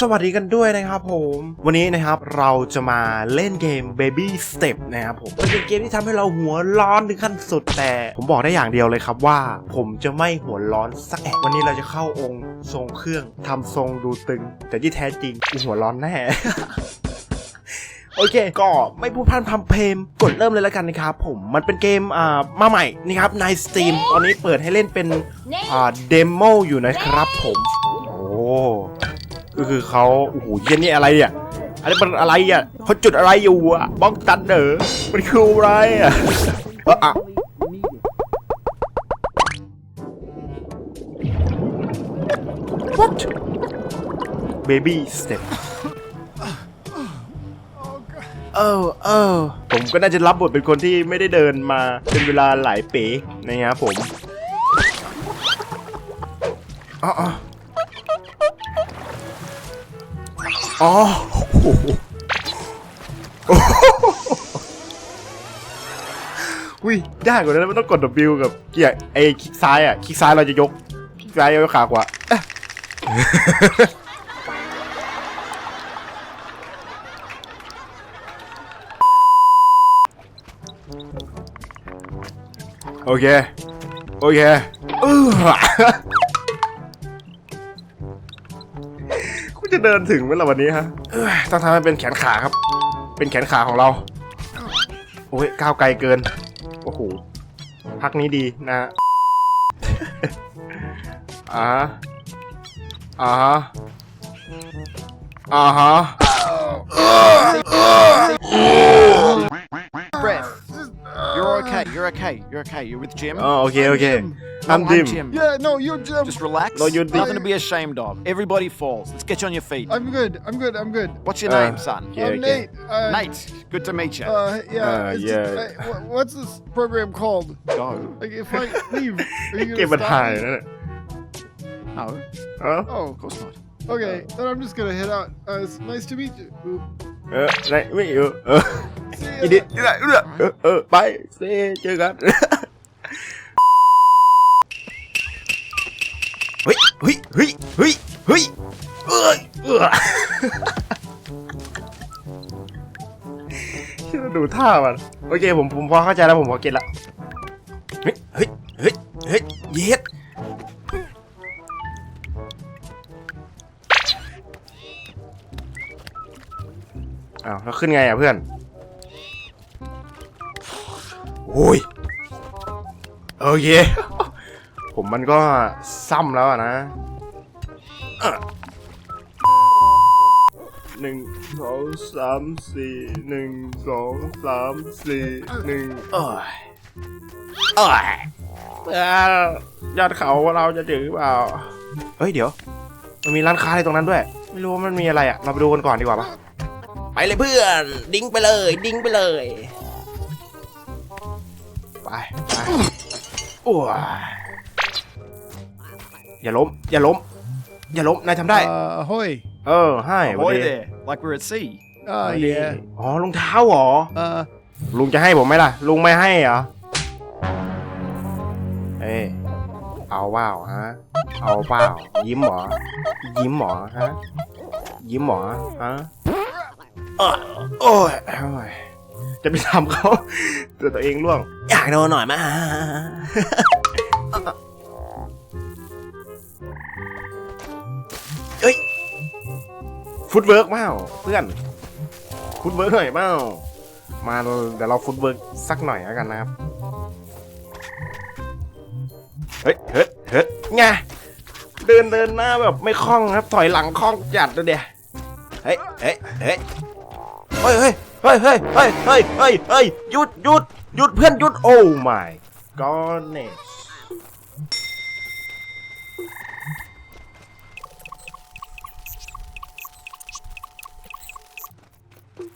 สวัสดีกันด้วยนะครับผม วันนี้นะครับเราจะมาเล่นเกม Baby Step นะครับผมมันเป็นเกมที่ทำให้เราหัวร้อนถึงขั้นสุดแต่ ผมบอกได้อย่างเดียวเลยครับว่า ผมจะไม่หัวร้อนสักแอะวันนี้เราจะเข้าองค์ทรงเครื่องทำทรงดูตึง แต่ที่แท้จริงกูหัวร้อนแน่โอเค ก็ไม่พูดพร่ำทำเพลงกดเริ่มเลยแล้วกันนะครับผม มันเป็นเกมอ่ามาใหม่นะครับใน Steam ตอนนี้เปิดให้เล่นเป็นอ่าเดโมอยู่นะครับผม โอ้ ก็คือเขาโอ้โหเย็นนี่อะไรอะอันนี้มันอะไรอะเขาจุดอะไรอยู่อะบ้องตันเดอมันคืออะไรอะเอออะ What Baby Step เออเออผมก็น่าจะรับบทเป็นคนที่ไม่ได้เดินมาเป็นเวลาหลายปีนะครับผมอ๋อ อ๋ออ๋อโอ้โหโอ้โหอุ้ยยากกว่านั้นมันต้องกด W กับเกียร์ไอ้คลิกซ้ายอะคลิกซ้ายเราจะยกคลิกซ้ายยกขากว่าโอเค โอเคเออ เดินถึงไหมล่ะวันนี้ฮะเอ้ยต้องทำให้เป็นแขนขาครับ เป็นแขนขาของเรา โอ้ยก้าวไกลเกิน โอ้โหพักนี้ดีนะฮะอ่าฮะอ่าฮะอ่าฮะ Breath. You're okay. You're okay. You're okay. You're with Jim. อ๋อโอเคโอเค I'm Jim. Yeah, no, you're Jim. Just relax. No, you're Nothing to be ashamed of. Everybody falls. Let's get you on your feet. I'm good. I'm good. I'm good. What's your Uh, name, son? yeah, I'm yeah. Nate. Uh, Nate. Good to meet you. Uh, yeah. Uh, yeah. I- uh, what's this program called? Go. Like, if I leave, are you gonna Give it stop high, me? No, Huh? Oh, of course not. okay. Then I'm just gonna head out. Uh, it's nice to meet you. Oop. Uh, Right. wait, you. uh, See you did, you like, uh, uh, bye, see you เซเจอกันเฮ้ยเฮ้ยเฮ้ยเฮ้ยเฮ้ยเอ้ยเออชื่อดูท่ามันโอเคผมผมพอเข้าใจแล้วผมพอเก็ตละเฮ้ยเฮ้ยเฮ้ยเฮ้ยเย็ดอ้าวแล้วขึ้นไงอะเพื่อนโอ้ยโอเค ผมมันก็ซ้ำแล้วอะนะเอ่อหนึ่งสองสามสี่หนึ่งสองสามสี่หนึ่งเอ้ยเอ้ยเอ้ยอดเขาเราจะถึงหรือเปล่าเฮ้ยเดี๋ยว มันมีร้านค้าอะไรตรงนั้นด้วย ไม่รู้ว่ามันมีอะไรอะ เราไปดูกันก่อนดีกว่าปะไปเลยเพื่อน ดิ้งไปเลย ดิ้งไปเลย ไปไปโอ้ย อย่าล้ม อย่าล้ม อย่าล้ม นายทำได้ Uh, ahoy. เออ ให้วัน Ahoy นี้ there. Like we're at sea. Uh, yeah. อ๋อรองเท้าเหรอ Uh, ลุงจะให้ผมไหมล่ะ ลุงไม่ให้เหรอ เอ้ยเอาเปล่าฮะ เอาเปล่า ยิ้มเหรอ ยิ้มเหรอฮะ ยิ้มเหรอฮะเอ้อโอ้ยโอ้ยจะไปทำเขาแต่ตัวเองร่วง อยากโดนหน่อยไหม เอ้ยฟุตเวิร์กเปล่าเพื่อนฟุตเวิร์กหน่อยเปล่ามาเดี๋ยวเราฟุตเวิร์กสักหน่อยแล้วกันนะครับเฮ้ยเฮ้ยเฮ้ยไงเดินเดินหน้าแบบไม่คล่องครับถอยหลังคล่องจัดเลยเดียเฮ้ยเฮ้ยเฮ้ยเฮ้ยเฮ้ยเฮ้ยเฮ้ยเฮ้ยเฮ้ยเฮ้ยเฮ้ยหยุดหยุดหยุดเพื่อนหยุดโอ้ my god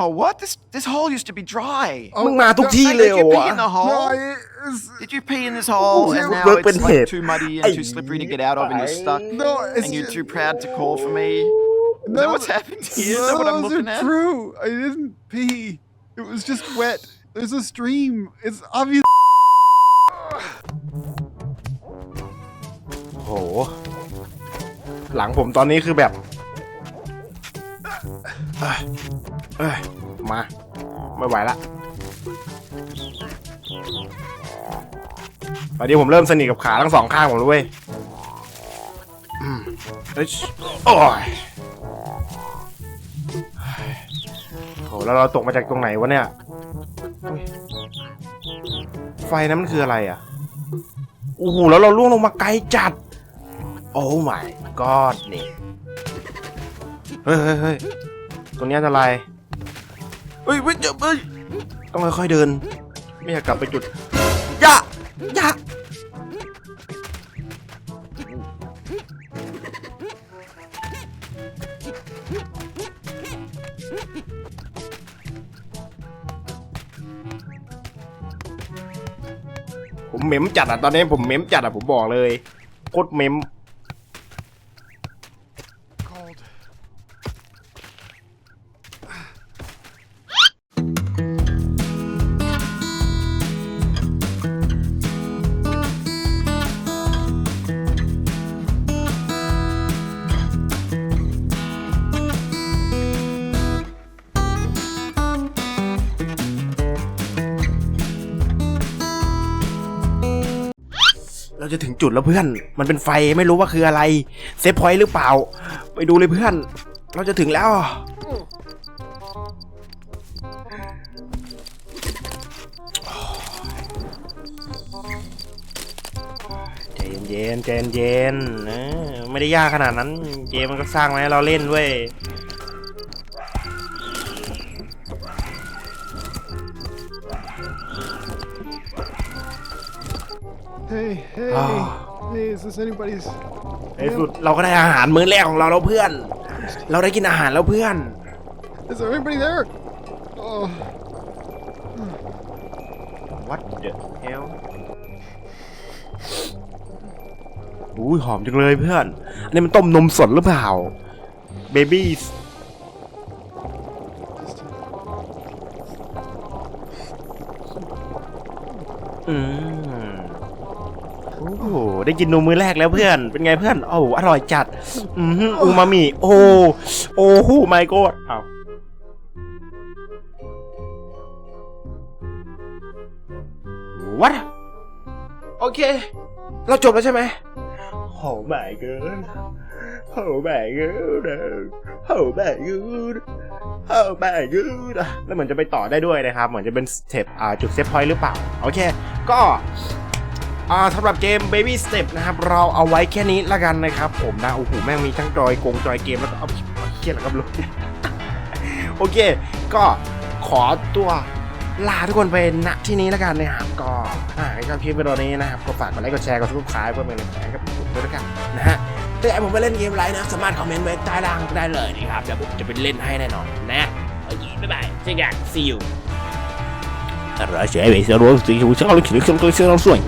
Oh, what? This this hole used to be dry. มึงมาทุกที่เลย Did เหร you อ pee วะ in the No, hole? I, it's, Did you pee in this hole and Oh, now work it's in like head. too muddy and too slippery to get out of and you're stuck no, it's and you're too proud to call for me? Is No, that what's happened here? Is that none what of I'm those looking are at? true. I didn't pee. It was just wet. There's a stream. It's obvious. โห หลังผมตอนนี้คือแบบ เอ้ยมา ไม่ไหวละ ตอนนี้ผมเริ่มสนิทกับขาทั้งสองข้างผมแล้วเว้ยอืมเอ้ยโอ้ยโหแล้วเราตกมาจากตรงไหนวะเนี่ยอุ๊ยไฟนั้นมันคืออะไรอะ โอ้โห แล้วเราล่วงลงมาไกลจัด โอ้ my god นี่ เฮ้ยเฮ้ยเฮ้ยตรงนี้อันตราย เฮ้ยเฮ้ยเดี๋ยวเฮ้ยต้องค่อยๆเดิน ไม่อยากกลับไปจุดยะยะผมเมมจัดอะตอนนี้ผมเมมจัดอะผมบอกเลยโคตรเมม เราจะถึงจุดแล้วเพื่อน มันเป็นไฟไม่รู้ว่าคืออะไร เซฟพอยต์หรือเปล่า ไปดูเลยเพื่อน เราจะถึงแล้ว ใจเย็นๆใจเย็นๆเออไม่ได้ยากขนาดนั้น เกมมันก็สร้างมาให้เราเล่นเว้ย Hey, hey, Ah. hey, is this anybody's? ในที่สุดเราก็ได้อาหารมื้อแรกของเราแล้วเพื่อน เราได้กินอาหารแล้วเพื่อน Is there anybody there? Oh, What the hell อุ้ยหอมจังเลยเพื่อน อันนี้มันต้มนมสดหรือเปล่า Babies อืมโอ้โห ได้กินนมมื้อแรกแล้วเพื่อน เป็นไงเพื่อนโอ้โหอร่อยจัด อืมอูมามิโอ้โอ้โหไม่กดอ้าว What โอเค เราจบแล้วใช่ไหมโห my god โห my god โห my god โห my god แล้วเหมือนจะไปต่อได้ด้วยนะครับ เหมือนจะเป็นสเต็ปอ่าจุดเซฟพอยต์หรือเปล่า โอเค ก็อ่า สำหรับเกม Baby Step นะครับ เราเอาไว้แค่นี้ละกันนะครับผมนะ โอ้โห แม่งมีทั้งจอยกงจอยเกมแล้วก็เอาเครียดแล้วครับลูกโอเค ก็ขอตัวลาทุกคนไปณที่นี้แล้วกันนะครับก็ถ้าใครชอบคลิปวิดีโอนี้นะครับก็ฝากกดไลค์กดแชร์กดซับสไครป์เพื่อเป็นกำลังใจกับผมด้วยแล้วกันนะฮะถ้าอยากผมไปเล่นเกมไรนะสามารถคอมเมนต์ไว้ใต้ล่างได้เลยนะครับเดี๋ยวผมจะไปเล่นให้แน่นอนนะโอเคบ๊ายบายเจอกัน see you อะไรเฉยไปเสียรู้สิ่งที่ผมชอบรู้สึกสิ่งที่ผมชอบรู้สึก